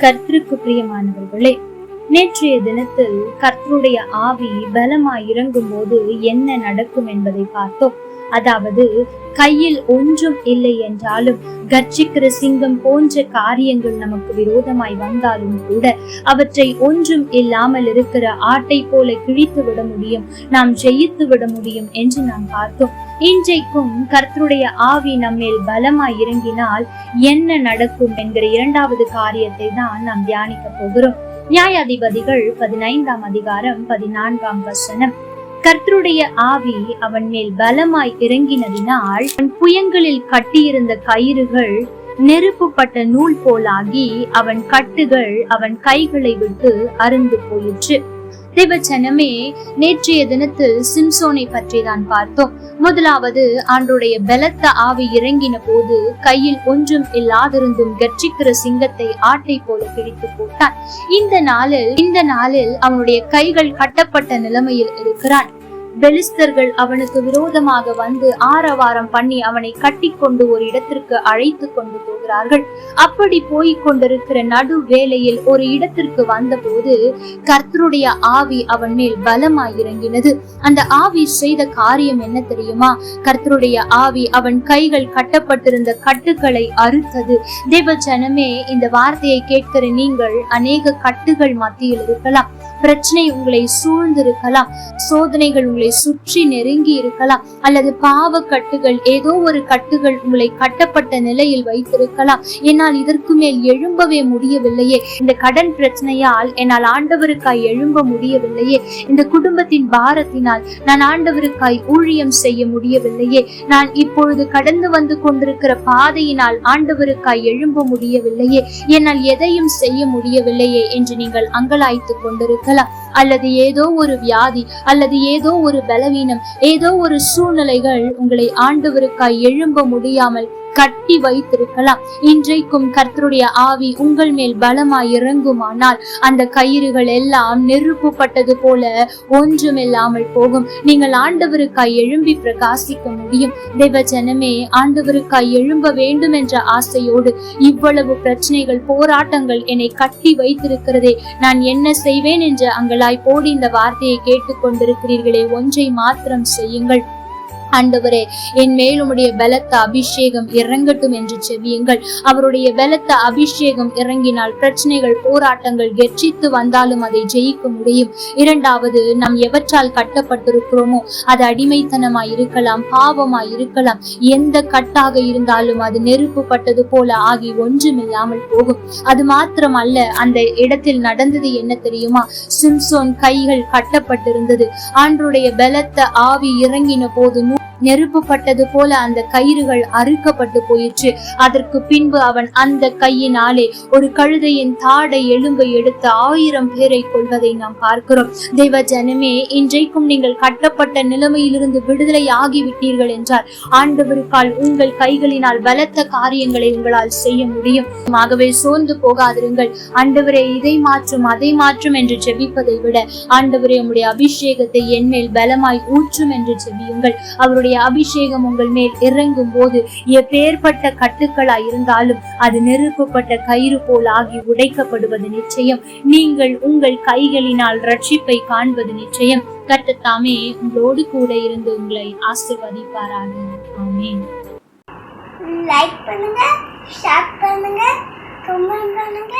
கர்த்தருக்கு பிரியமானவர்களே நேற்றைய தினத்தில் கர்த்தருடைய ஆவி பலமாய் இறங்கும் போது என்ன நடக்கும் என்பதை பார்த்தோம். அதாவது கையில் ஒன்றும் இல்லை என்றாலும் கர்ஜிக்கிற சிங்கம் போன்ற காரியங்கள் நமக்கு விரோதமாய் வந்தாலும் கூட அவற்றை ஒன்றும் இல்லாமல் இருக்கிற ஆட்டை போல கிழித்து விட முடியும் நாம் ஜெயித்து விட முடியும் என்று நாம் பார்த்தோம். இன்றைக்கும் கர்த்தருடைய ஆவி நம்மேல் பலமாய் இறங்கினால் என்ன நடக்கும் என்கிற இரண்டாவது காரியத்தை தான் நாம் தியானிக்க போகிறோம். நியாயாதிபதிகள் பதினைந்தாம் அதிகாரம் பதினான்காம் வசனம். கர்த்தருடைய ஆவி அவன் மேல் பலமாய் இறங்கினதினால் அவன் புயங்களில் கட்டியிருந்த கயிறுகள் நெருப்புப்பட்ட நூல் போலாகி அவன் கட்டுகள் அவன் கைகளை விட்டு அருந்து போயிற்று. தேவச்சனமே நேற்றைய தினத்தில் சிம்சோனை பற்றி தான் பார்த்தோம். முதலாவது ஆண்டுடைய பலத்த ஆவி இறங்கின போது கையில் ஒன்றும் இல்லாதிருந்தும் கர்ஜிக்கிற சிங்கத்தை ஆட்டை போல பிடித்து போட்டான். இந்த நாளில் இந்த நாளில் அவனுடைய கைகள் கட்டப்பட்ட நிலைமையில் இருக்கிறான். பெலிஸ்தர்கள் அவனுக்கு விரோதமாக வந்து ஆரவாரம் பண்ணி அவனை கட்டி கொண்டு ஒரு இடத்திற்கு அழைத்து கொண்டு போகிறார்கள். அப்படி போய் கொண்டிருக்கிற நடு வேளையில் ஒரு இடத்திற்கு வந்தபோது கர்த்தருடைய ஆவி அவன் மேல் பலமாய் இறங்கினது. அந்த ஆவி செய்த காரியம் என்ன தெரியுமா? கர்த்தருடைய ஆவி அவன் கைகள் கட்டப்பட்டிருந்த கட்டுகளை அறுத்தது. தேவ ஜனமே இந்த வார்த்தையை கேட்கிற நீங்கள் அநேக கட்டுகள் மத்தியில் இருக்கலாம். பிரச்சனை உங்களை சூழ்ந்திருக்கலாம். சோதனைகள் உங்களை சுற்றி நெருங்கி இருக்கலாம். அல்லது பாவ கட்டுகள் ஏதோ ஒரு கட்டுகள் உங்களை கட்டப்பட்ட நிலையில் வைத்திருக்கலாம். என்னால் இதற்கு மேல் எழும்பவே முடியவில்லையே. இந்த கடன் பிரச்சனையால் என்னால் ஆண்டவருக்காய் எழும்ப முடியவில்லையே. இந்த குடும்பத்தின் பாரத்தினால் நான் ஆண்டவருக்காய் ஊழியம் செய்ய முடியவில்லையே. நான் இப்பொழுது கடந்து வந்து கொண்டிருக்கிற பாதையினால் ஆண்டவருக்காய் எழும்ப முடியவில்லையே. என்னால் எதையும் செய்ய முடியவில்லையே என்று நீங்கள் அங்கலாய்த்து இருக்கலாம். அல்லது ஏதோ ஒரு வியாதி அல்லது ஏதோ ஒரு பலவீனம் ஏதோ ஒரு சூழ்நிலைகள் உங்களை ஆண்டவருக்காய் எழும்ப முடியாமல் கட்டி வைத்திருக்கலாம். இன்றைக்கும் கர்த்தருடைய ஆவி உங்கள் மேல் பலமாய் இறங்குமானால் அந்த கயிறுகள் எல்லாம் நெருப்புப்பட்டது போல ஒன்றுமில்லாமல் போகும். நீங்கள் ஆண்டவருக்காய் எழும்பி பிரகாசிக்க முடியும். தெய்வஜனமே ஜனமே ஆண்டவருக்காய் எழும்ப வேண்டும் என்ற ஆசையோடு இவ்வளவு பிரச்சனைகள் போராட்டங்கள் என்னை கட்டி வைத்திருக்கிறதே. நான் என்ன செய்வேன் என்று அங்கலாய் போடி இந்த வார்த்தையை கேட்டுக்கொண்டிருக்கிறீர்களே. ஒன்றை மாத்திரம் செய்யுங்கள். ஆண்டவரே என் மேல் உம்முடைய பலத்த அபிஷேகம் இறங்கட்டும் என்று செவியுங்கள் அவருடைய பலத்த அபிஷேகம் இறங்கினால் பிரச்சனைகள் போராட்டங்கள் கெர்ச்சித்து வந்தாலும் அதை ஜெயிக்க முடியும். இரண்டாவது நாம் எவற்றால் கட்டப்பட்டிருக்கிறோமோ அது அடிமைத்தனமாய் இருக்கலாம் பாவமாய் இருக்கலாம். எந்த கட்டாக இருந்தாலும் அது நெருப்பு பட்டது போல ஆகி ஒன்றுமில்லாமல் போகும். அது மாத்திரம் அல்ல அந்த இடத்தில் நடந்தது என்ன தெரியுமா? சிம்சோன் கைகள் கட்டப்பட்டிருந்தது. ஆண்டருடைய பலத்த ஆவி இறங்கின போது நூ- நெருப்புப்பட்டது போல அந்த கயிறுகள் அறுக்கப்பட்டு போயிற்று. அதற்கு பின்பு அவன் அந்த கையினாலே ஒரு கழுதையின் தாடை எலும்பை எடுத்து ஆயிரம் பேரை கொள்வதை நாம் பார்க்கிறோம். தெய்வ ஜனமே இன்றைக்கும் நீங்கள் கட்டப்பட்ட நிலைமையிலிருந்து விடுதலை ஆகிவிட்டீர்கள் என்றார். ஆண்டவருக்கால் உங்கள் கைகளினால் பலத்த காரியங்களை உங்களால் செய்ய முடியும். ஆகவே சோர்ந்து போகாதிருங்கள். ஆண்டவரே இதை மாற்றும் அதை மாற்றும் என்று ஜெபிப்பதை விட ஆண்டவரே உம்முடைய அபிஷேகத்தை என் மேல் பலமாய் ஊற்றும் என்று ஜெபியுங்கள். அவருடைய அபிஷேகம் உங்கள் மேல் இறங்கும் போது எப்பேற்பட்ட கட்டுக்களா இருந்தாலும் அது நெருப்புப்பட்ட கயிறு போல் ஆகி உடைக்கப்படுவது நிச்சயம். நீங்கள் உங்கள் கைகளினால் ரட்சிப்பை காண்பது நிச்சயம். கட்டத்தாமே உங்களோடு கூட இருந்து உங்களை ஆசிர்வதிப்பாராக. ஆமேன். லைக் பண்ணுங்க ஷேர் பண்ணுங்க கமெண்ட் பண்ணுங்க.